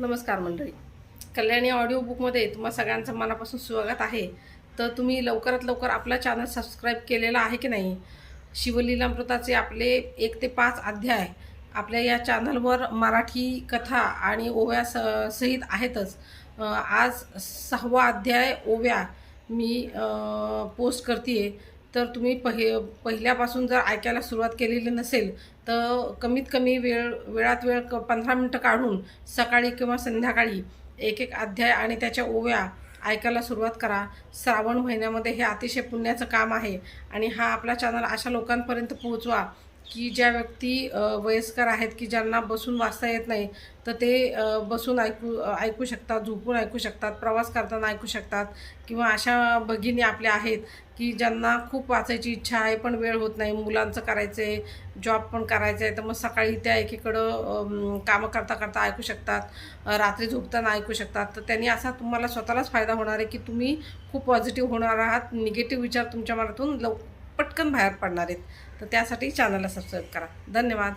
नमस्कार मंडळी. कल्याणी ऑडिओ बुकमध्ये तुम्हा सगळ्यांचं मनापासून स्वागत आहे. तर तुम्ही लवकरात लवकर आपला चॅनल सबस्क्राईब केलेला आहे की नाही? शिवलीलामृताचे आपले एक ते पाच अध्याय आपल्या या चॅनलवर मराठी कथा आणि ओव्या स सहित आहेतच. आज सहावा अध्याय ओव्या मी पोस्ट करते तर तुम्ही पहि पहिल्यापासून जर ऐकायला सुरुवात केलेली नसेल तर कमीत कमी वेळ वेळात वेळ क पंधरा मिनटं काढून सकाळी किंवा संध्याकाळी एक एक अध्याय आणि त्याच्या ओव्या ऐकायला सुरुवात करा. श्रावण महिन्यामध्ये हे अतिशय पुण्याचं काम आहे आणि हा आपला चॅनल अशा लोकांपर्यंत पोहोचवा. की ज्या व्यक्ती वयस्कर आहेत की ज्यांना बसून वाचता येत नाही तर ते बसून ऐकू ऐकू शकतात झोपून ऐकू शकतात प्रवास करताना ऐकू शकतात किंवा अशा भगिनी आपल्या आहेत की ज्यांना खूप वाचायची इच्छा आहे पण वेळ होत नाही मुलांचं करायचं आहे जॉब पण करायचं आहे तर मग सकाळी त्या एकीकडं कामं करता करता ऐकू शकतात रात्री झोपताना ऐकू शकतात. तर त्यांनी असा तुम्हाला स्वतःलाच फायदा होणार आहे की तुम्ही खूप पॉझिटिव्ह होणार आहात निगेटिव्ह विचार तुमच्या मनातून लव पटकन बाहेर पडणार आहेत. तर त्यासाठी चॅनलला सबस्क्राईब करा. धन्यवाद.